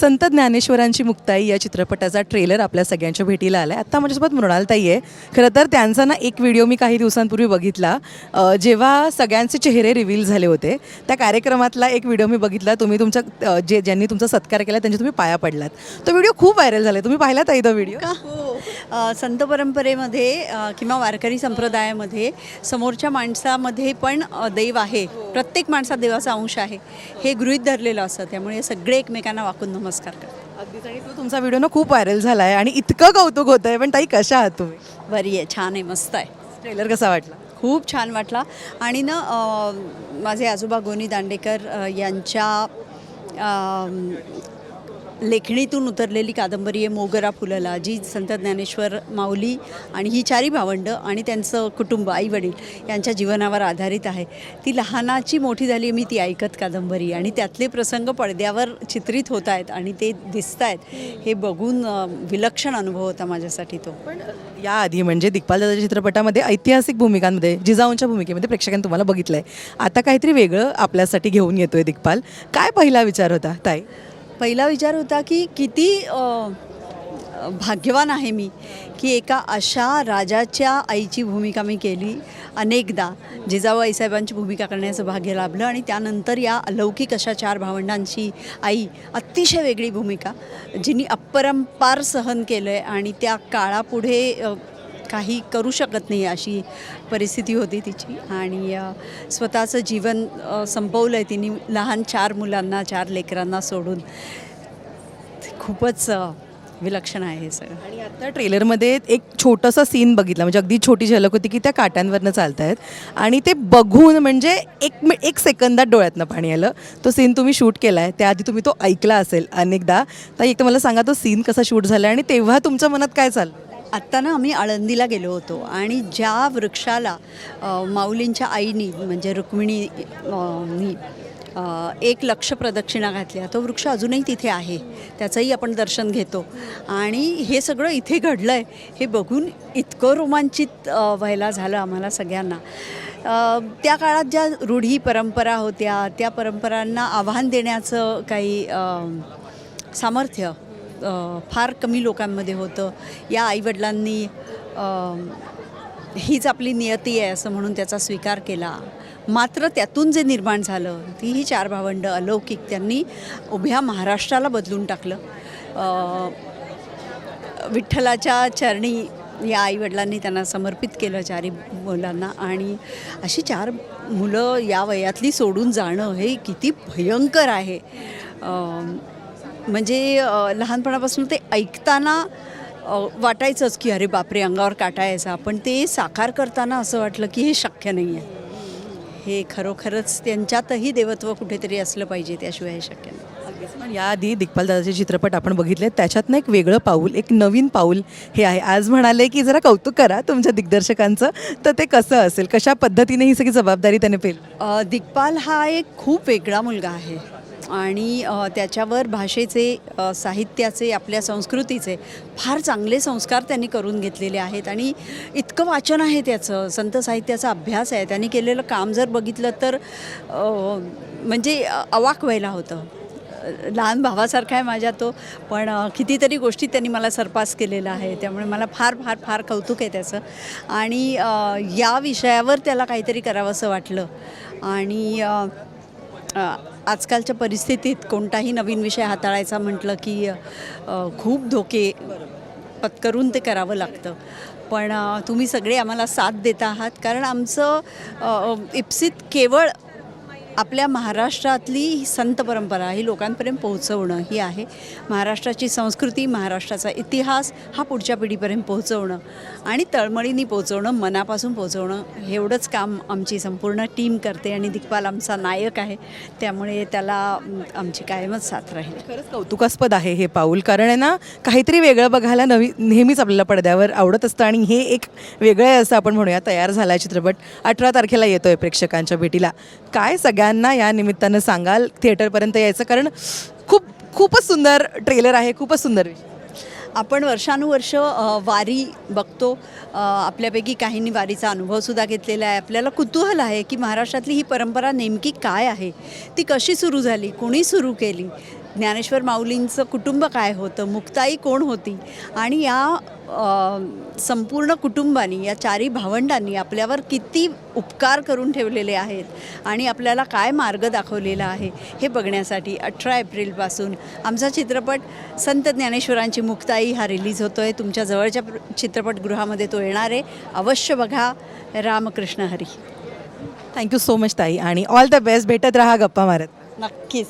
संत ज्ञानेश्वरांची मुक्ताई या चित्रपटाचा ट्रेलर आपल्या सगळ्यांच्या भेटीला आला आहे आत्ता माझ्यासोबत मृणालताई आहे. खरं तर त्यांचा ना एक व्हिडिओ मी काही दिवसांपूर्वी बघितला. जेव्हा सगळ्यांचे चेहरे रिव्हील झाले होते त्या कार्यक्रमातला एक व्हिडिओ मी बघितला. तुम्ही तुमच्या जे ज्यांनी तुमचा सत्कार केला त्यांचे तुम्ही पाया पडलात. तो व्हिडिओ खूप व्हायरल झाला तुम्ही पाहिला ताई तो व्हिडिओ का? संत परंपरेमध्ये किंवा वारकरी संप्रदायामध्ये समोरच्या माणसामध्ये पण देव आहे. प्रत्येक माणसात देवाचा अंश आहे. हे गृहीत धरलेलं असतं. त्यामुळे सगळे एकमेकांना वाकून नमस्कार करतात अगदीच आणि तो तुमचा व्हिडिओ ना खूप व्हायरल झाला आहे आणि इतकं कौतुक होतं आहे पण ताई कशा आहात तुम्ही? बरी आहे छान आहे मस्त आहे. ट्रेलर कसा वाटला? खूप छान वाटला. आणि ना अ, माझे आजोबा गोनी दांडेकर अ, यांच्या अ, लेखणीतून उतरलेली कादंबरी आहे मोगरा फुलला जी संत ज्ञानेश्वर माऊली आणि ही चारी भावंडं आणि त्यांचं कुटुंब आई वडील यांच्या जीवनावर आधारित आहे. ती लहानाची मोठी झाली मी ती ऐकत कादंबरी आणि त्यातले प्रसंग पडद्यावर चित्रित होत आहेत आणि ते दिसत आहेत. हे बघून विलक्षण अनुभव होता माझ्यासाठी तो. पण याआधी म्हणजे दिग्पाल दादा चित्रपटामध्ये ऐतिहासिक भूमिकांमध्ये जिजाऊंच्या भूमिकेमध्ये प्रेक्षकांनी तुम्हाला बघितलं आहे आता काहीतरी वेगळं आपल्यासाठी घेऊन येतोय दिग्पाल. काय पहिला विचार होता ताई? पहिला विचार होता की किती भाग्यवान आहे मी की एका अशा राजाच्या आईची भूमिका मी केली अनेकदा जिजाऊ आईसाहेबांची भूमिका करण्याचं भाग्य लाभलं आणि त्यानंतर या अलौकिक अशा चार भावंडांची आई अतिशय वेगळी भूमिका जिनी अपरंपार सहन केलं आहे आणि त्या काळापुढे काही करू शकत नाही अशी परिस्थिती होती तिची. आणि स्वतःचं जीवन संपवलं आहे तिने लहान चार मुलांना चार लेकरांना सोडून. खूपच विलक्षण आहे हे सगळं. आणि आता ट्रेलरमध्ये एक छोटंसं सीन बघितला म्हणजे अगदी छोटी झलक होती की त्या काट्यांवरनं चालत आहेत आणि ते बघून म्हणजे एक एक सेकंदात डोळ्यातनं पाणी आलं. तो सीन तुम्ही शूट केला आहे त्याआधी तुम्ही तो ऐकला असेल अनेकदा. तर एक तर मला सांगा तो सीन कसा शूट झाला आणि तेव्हा तुमच्या मनात काय चाललं आत्ता ना आम्ही आळंदीला गेलो होतो आणि ज्या वृक्षाला माऊलींच्या आईनी म्हणजे रुक्मिणी नी एक लक्ष प्रदक्षिणा घातल्या तो वृक्ष अजूनही तिथे आहे त्याचंही आपण दर्शन घेतो. आणि हे सगळं इथे घडलं आहे हे बघून इतकं रोमांचित व्हायला झालं आम्हाला सगळ्यांना. त्या काळात ज्या रूढी परंपरा होत्या त्या परंपरांना आव्हान देण्याचं काही सामर्थ्य फार कमी लोकांमध्ये होतं. या आईवडिलांनी हीच आपली नियती आहे असं म्हणून त्याचा स्वीकार केला. मात्र त्यातून जे निर्माण झालं ती ही चार भावंडं अलौकिक त्यांनी उभ्या महाराष्ट्राला बदलून टाकलं. विठ्ठलाच्या चरणी या आईवडिलांनी त्यांना समर्पित केलं चारी मुलांना आणि अशी चार मुलं या वयातली सोडून जाणं हे किती भयंकर आहे. म्हणजे लहानपणापासून ते ऐकताना वाटायचंच की अरे बापरे अंगावर काटा यायचा पण ते साकार करताना असं वाटलं की हे शक्य नाही आहे हे खरोखरच त्यांच्यातही देवत्व कुठेतरी असलं पाहिजे त्याशिवाय हे शक्य नाही. पण याआधी दिग्पाल दादाचे चित्रपट आपण बघितले त्याच्यातनं एक वेगळं पाऊल एक नवीन पाऊल हे आहे. आज म्हणाले की जरा कौतुक करा तुमच्या दिग्दर्शकांचं. तर ते कसं असेल? कशा पद्धतीने ही सगळी जबाबदारी त्याने पेल दिग्पाल हा एक खूप वेगळा मुलगा आहे. आणि त्याच्यावर भाषेचे साहित्याचे आपल्या संस्कृतीचे फार चांगले संस्कार त्यांनी करून घेतलेले आहेत. आणि इतकं वाचन आहे त्याचं संत साहित्याचा अभ्यास आहे. त्यांनी केलेलं काम जर बघितलं तर म्हणजे अवाक व्हायला होतं. लहान भावासारखा आहे माझ्या तो पण कितीतरी गोष्टी त्यांनी मला सरपास केलेला आहे. त्यामुळे मला फार फार फार कौतुक आहे त्याचं. आणि या विषयावर त्याला काहीतरी करावंसं वाटलं. आणि आजकालच्या परिस्थितीत कोणताही नवीन विषय हाताळायचा म्हटलं की खूप धोके पत्करून ते करावं लागतं. पण तुम्ही सगळे आम्हाला साथ देत आहात. कारण आमचं इप्सित केवळ आपल्या महाराष्ट्रातली संत परंपरा ही लोकांपर्यंत पोहोचवणं ही आहे. महाराष्ट्राची संस्कृती महाराष्ट्राचा इतिहास हा पुढच्या पिढीपर्यंत पोहोचवणं आणि तळमळीनी पोहोचवणं मनापासून पोहोचवणं एवढंच काम आमची संपूर्ण टीम करते आणि दिग्पाल आमचा नायक आहे. त्यामुळे त्याला आमची कायमच साथ राहील. खरंच कौतुकास्पद आहे हे पाऊल. कारण आहे ना काहीतरी वेगळं बघायला नवी नेहमीच आपल्याला पडद्यावर आवडत असतं आणि हे एक वेगळं आहे असं आपण म्हणूया तयार झाला आहे चित्रपट. अठरा तारखेला येतो आहे प्रेक्षकांच्या भेटीला. काय सगळ्या सगळ्यांना या निमित्तानं सांगाल थिएटरपर्यंत यायचं कारण खूप खूपच सुंदर ट्रेलर आहे खूपच सुंदर आपण वर्षानुवर्ष वारी बघतो. आपल्यापैकी काहींनी वारीचा अनुभवसुद्धा घेतलेला आहे. आपल्याला कुतूहल आहे की महाराष्ट्रातली ही परंपरा नेमकी काय आहे? ती कशी सुरू झाली? कोणी सुरू केली? ज्ञानेश्वर माऊलींचं कुटुंब काय होतं? मुक्ताई कोण होती? आणि या संपूर्ण कुटुंबानी या चारी भावंडांनी आपल्यावर किती उपकार करून ठेवलेले आहेत आणि आपल्याला काय मार्ग दाखवलेला आहे हे बघण्यासाठी अठरा एप्रिलपासून आमचा चित्रपट संत ज्ञानेश्वरांची मुक्ताई हा रिलीज होतो आहे तुमच्या जवळच्या चित्रपटगृहामध्ये तो येणार आहे. अवश्य बघा Ramkrishna Hari. Thank you so much ताई. आणि ऑल द बेस्ट भेटत राहा गप्पा मारत. नक्कीच.